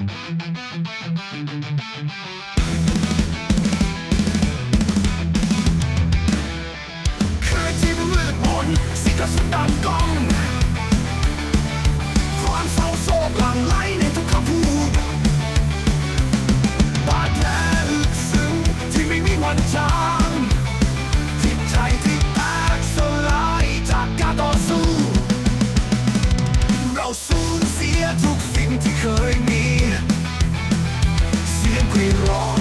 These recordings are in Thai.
คือที่มืดมนสิกระสุนดังก้อง ความเศร้าโศกหลั่งไหลในทุกคำพูดบาดแผลลึกซึ้งที่ไม่มีวันจางจิตใจที่แตกสลายจากการต่อสู้ เราสูญเสียทุกสิ่งที่เคยมี เสี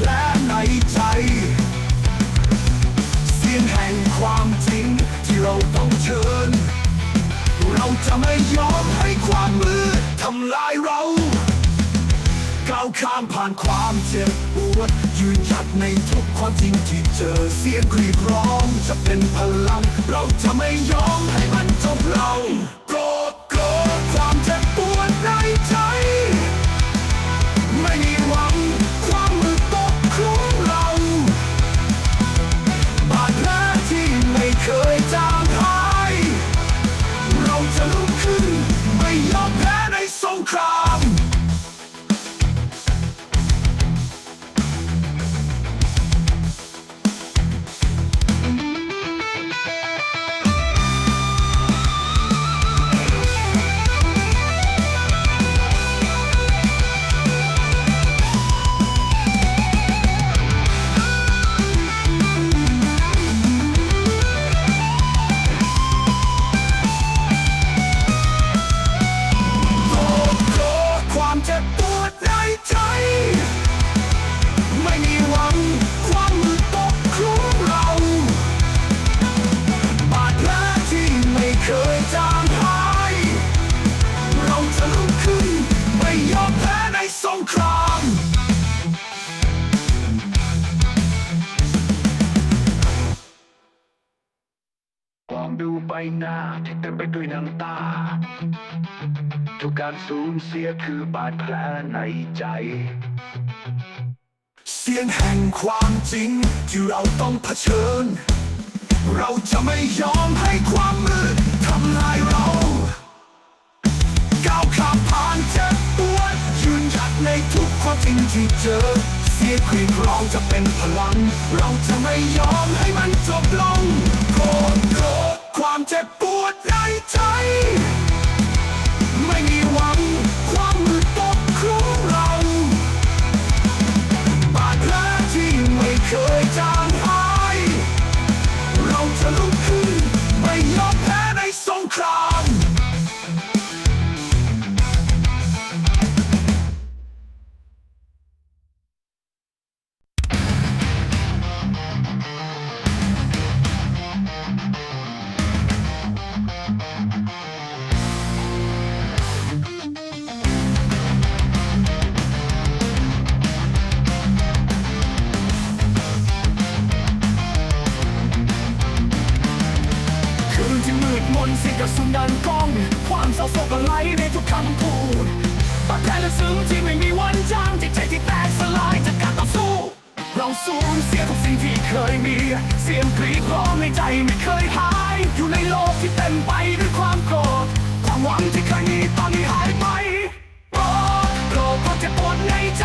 แผลในใจ เสียงแห่งความจริงที่เราต้องเชิญ เราจะไม่ยอมให้ความมืดทำลายเราก้าวข้ามผ่านความเจ็บปวดยืนหยัดในทุกความจริงที่เจอเสียงกรีดร้องจะเป็นพลัง เราจะไม่ยอมให้มันจบเรา สงครามมองดูใบหน้าที่เต็มไปด้วยน้ำตา ทุกการสูญเสียคือบาดแผลในใจ เสียงแห่งความจริงที่เราต้องเผชิญ เราจะไม่ยอมให้ความมืดทำลายเรา ที่เจอ เสียงกรีดร้องจะเป็นพลัง เราจะไม่ยอมให้มันจบลงโกรธโกรธความเจ็บปวดในใจ ไม่มีหวัง ยกระสุนดังก้อง ความเศร้าโศกไหลในทุกคำพูดบาดแผลแลึกซึ้งที่ไม่มีวันจางจิตใจที่แตกสลายจากการต่อสู้ เราสูญเสียทุกสิ่งที่เคยมี เสียงกรีดร้องในใจไม่เคยหาย อยู่ในโลกที่เต็มไปด้วยความโกรธความหวังที่เคยมีตอนนี้หายไปโกรธโกรธความเจ็บปวดในใจ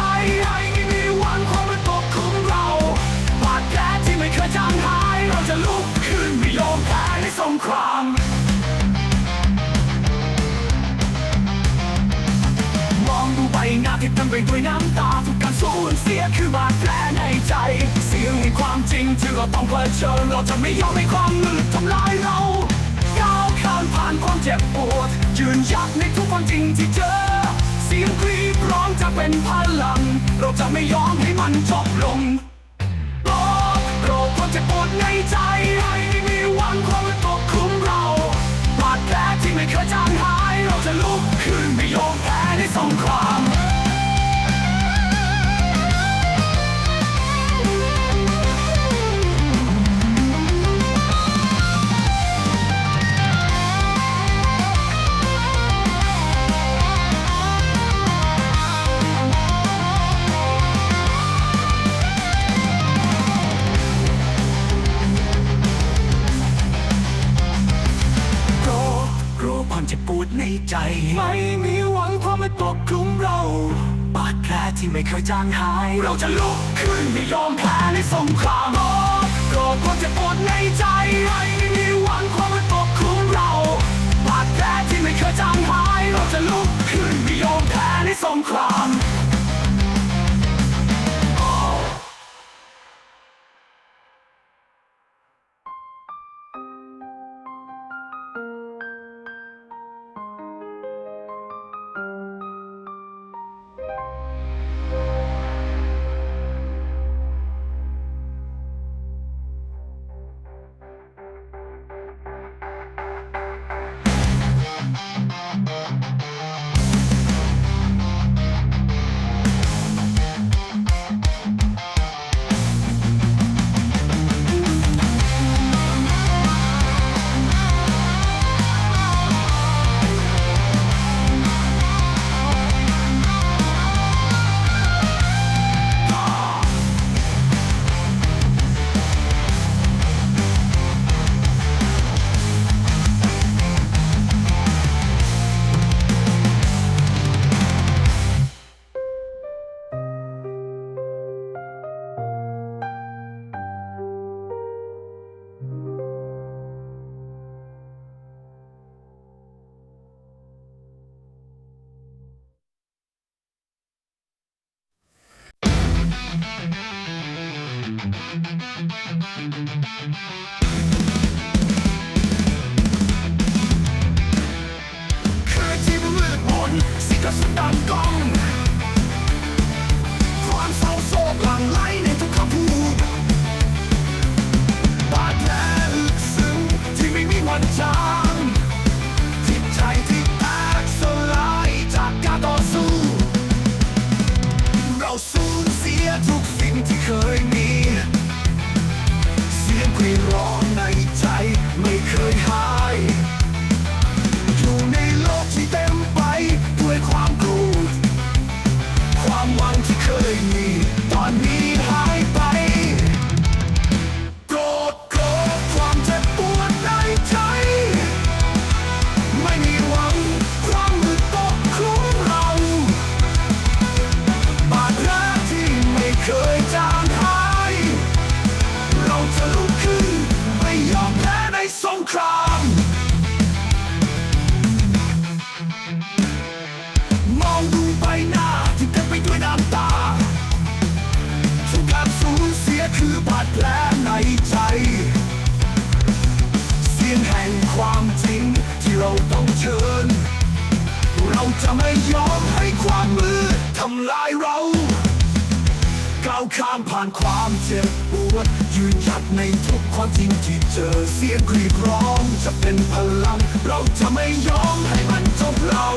เราต้องเชิญเราจะไม่ยอมให้ความมืดทำลายเราก้าวข้ามผ่านความเจ็บปวด ยืนหยัดในทุกความจริงที่เจอ เสียงกรีดร้องจะเป็นพลัง เราจะไม่ยอมให้มันจบลงโลกโรคความเจ็บปวดในใจให้ไม่มีวันความตกคลุมเราบาดแผลที่ไม่เคยจางหาย เราจะลุกขึ้นไม่ยอมแพ้ในสงคราม ไม่มีหวังเพราะมันปกคลุมเราบาดแผลที่ไม่เคยจางหาย เราจะลุกขึ้นไม่ยอมแพ้ในสงครามโรคความเจ็บปวดในใจไม่มีหวังเพราะ Música คือที่มืดมนสิ่งกระสุนดังก้อง ความเศร้าโศกหลั่งไหลในทุกคำพูดบาดแผลลึกซึ้งที่ไม่มีวันจางจิตใจที่แตกสลายจากการต่อสู้ เราสูญเสียทุกสิ่งที่เคยมี ความจริงที่เราต้องเชิญ เราจะไม่ยอมให้ความมืดทำลายเราก้าวข้ามผ่านความเจ็บปวดยืนหยัดในทุกความจริงที่เจอเสียงกรีดร้องจะเป็นพลัง เราจะไม่ยอมให้มันจบเรา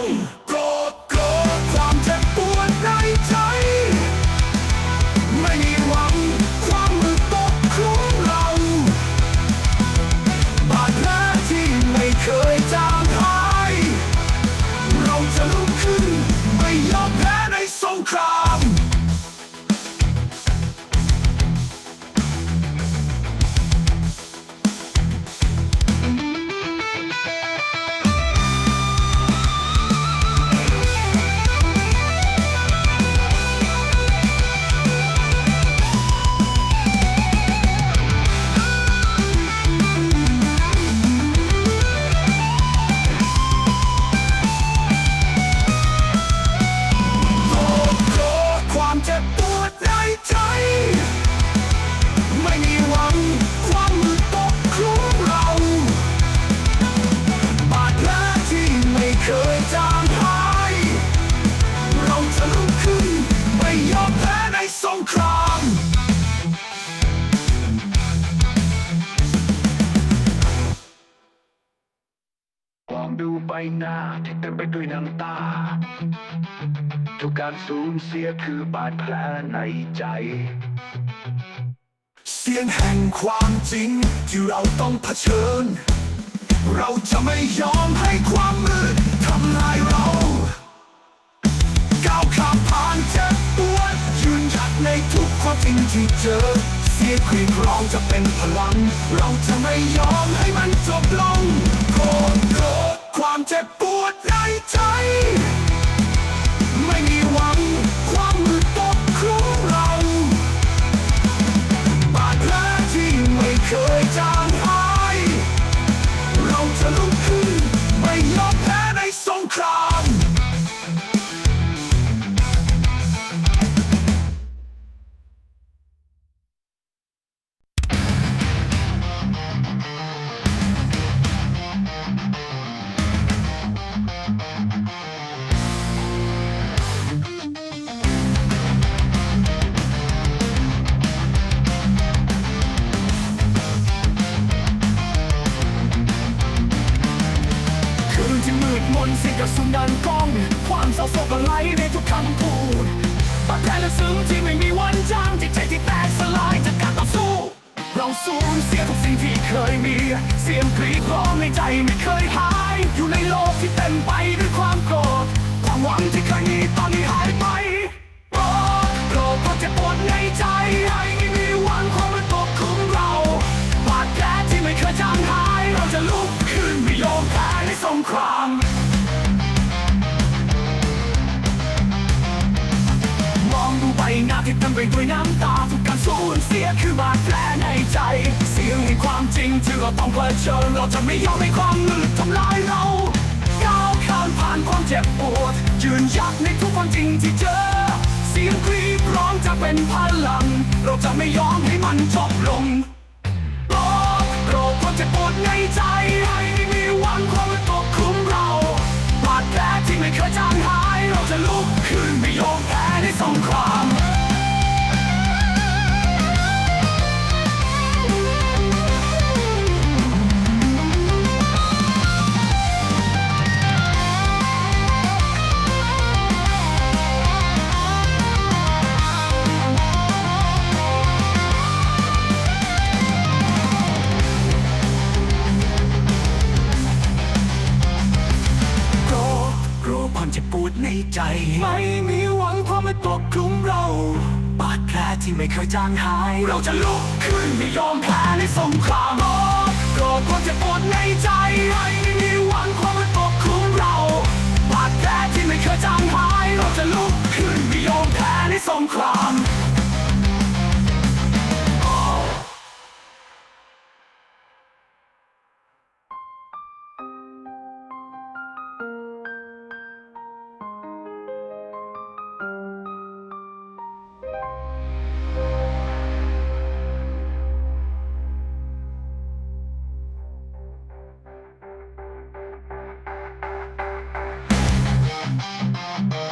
งครามมองดูใบหน้าที่เต็มไปด้วยน้ำตา ทุกการสูญเสียคือบาดแผลในใจ เสียงแห่งความจริงที่เราต้องเผชิญ เราจะไม่ยอมให้ความมืดทำลายเรา ที่เจอ เสียงกรีดร้องจะเป็นพลัง เราจะไม่ยอมให้มันจบลงโกรธโกรธความเจ็บปวดในใจ ไม่มีวัน กระสุนดันก้อง ความเศร้าโศกไหลในทุกคำพูดบาดแผลลึกซึ้งที่ไม่มีวันจางจิตใจที่แตกสลายจากการต่อสู้ เราสูญเสียทุกสิ่งที่เคยมี เสียงกรีดร้องในใจไม่เคยหาย อยู่ในโลกที่เต็มไปด้วยความโกรธความหวังที่เคยมีตอนนี้หายไปโกรธโกรธเพราะเจ็บปวดในใจ จริงที่เราต้องเผชิญเราจะไม่ยอมให้ความมืดทำลายเราก้าวข้ามผ่านความเจ็บปวด ยืนหยัดในทุกความจริงที่เจอ เสียงกรีดร้องจะเป็นพลัง เราจะไม่ยอมให้มันจบลงโกรธโรธความเจ็บปวดในใจให้ไม่มีวันความมันปกคลุมเราบาดแผลที่ไม่เคยจางหาย เราจะลุกขึ้นไม่ยอมแพ้ในสงคราม ไม่มีหวังความมันปกคลุมเรา บาดแผลที่ไม่เคยจางหาย เราจะลุกขึ้นไม่ยอมแพ้ในสงครามโกรธความเจ็บปวดในใจให้ไม่มีหวัง Música